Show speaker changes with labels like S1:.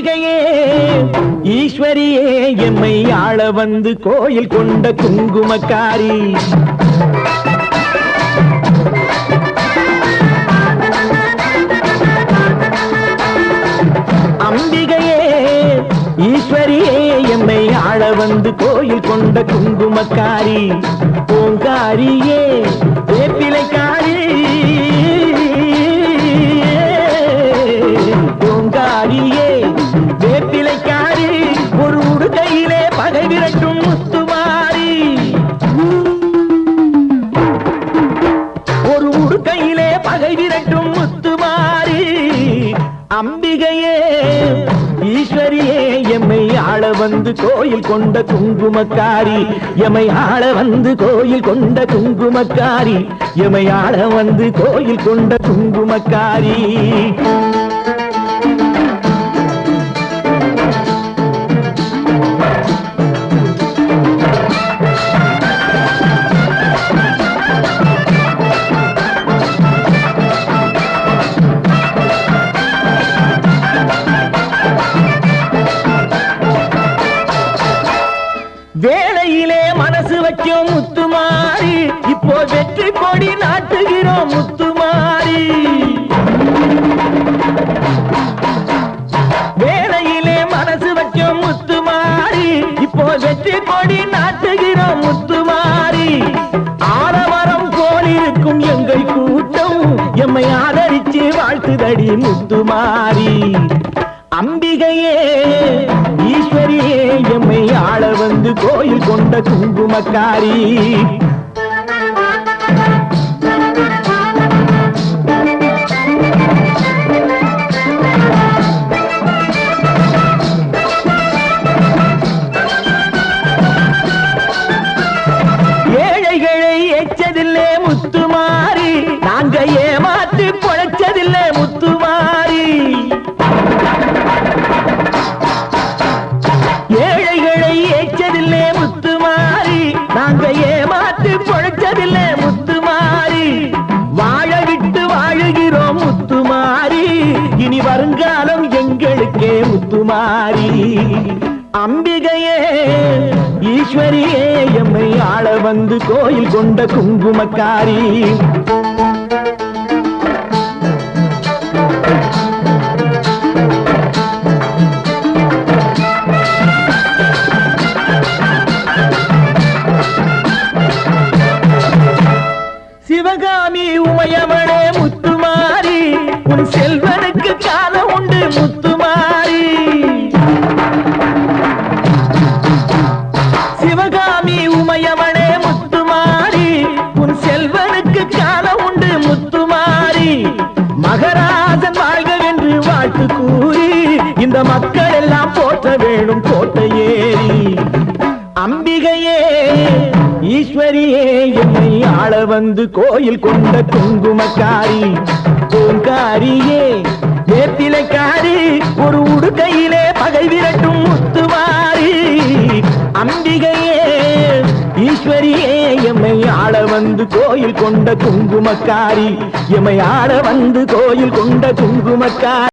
S1: அம்பிகையே ஈஸ்வரியே எம்மை ஆள வந்து கோயில் கொண்ட குங்குமக்காரி. அம்பிகையே ஈஸ்வரியே எம்மை ஆள வந்து கோயில் கொண்ட குங்குமக்காரி. பூங்காரியே வேப்பிலைக்காரி விரட்டும் முத்துமாரி ஒரு உடுக்கையிலே பகை விரட்டும் முத்துமாரி அம்பிகையே ஈஸ்வரியே எம்மை ஆள வந்து கோயில் கொண்ட குங்குமக்காரி. எமை ஆள வந்து கோயில் கொண்ட குங்குமக்காரி. எமை ஆள வந்து கோயில் கொண்ட குங்குமக்காரி. வெற்றி கொடி நாட்டுகிறோம் முத்துமாரி. வேலையிலே மனசு வைக்கும் முத்துமாரி. இப்போ வெற்றி கொடி நாட்டுகிறோம் முத்துமாரி. ஆரவரம் போல் இருக்கும் எங்கள் கூட்டம் எம்மை ஆதரிச்சு வாழ்த்துதடி முத்துமாரி. அம்பிகையே ஈஸ்வரியே எம்மை ஆள வந்து கோயில் கொண்ட குங்குமக்காரி. முத்துமாரி நாங்க ஏமாத்தி பொழைச்சதில்லை முத்துமாரி ஏழைகளை ஏச்சதில்லை முத்துமாரி நாங்க ஏமாத்தி பொழைச்சதில்லை முத்துமாரி வாழ விட்டு வாழுகிறோம் முத்துமாரி இனி வருங்காலம் எங்களுக்கே முத்துமாரி அம்பிகையே ஈஸ்வரியே எம்மை ஆள வந்து கோயில் கொண்ட குங்குமக்காரி. சிவகாமி உமையவனே முத்துமாரி உன் செல்வனுக்கு காலம் உண்டு முத்து இந்த மக்கள் எல்லாம் போற்ற வேணும் கோட்டை அம்பிகையே ஈஸ்வரியே என்னை ஆள வந்து கோயில் கொண்ட குங்குமக்காரி. பூங்காரியே வேப்பிலைக்காரி ஒரு உடுக்கையிலே பகை விரட்டும் முத்துவாரி. அம்பிகையே ஈஸ்வரியே எம்மை ஆள வந்து கோயில் கொண்ட குங்குமக்காரி. எம்மை ஆள வந்து கோயில் கொண்ட குங்குமக்காரி.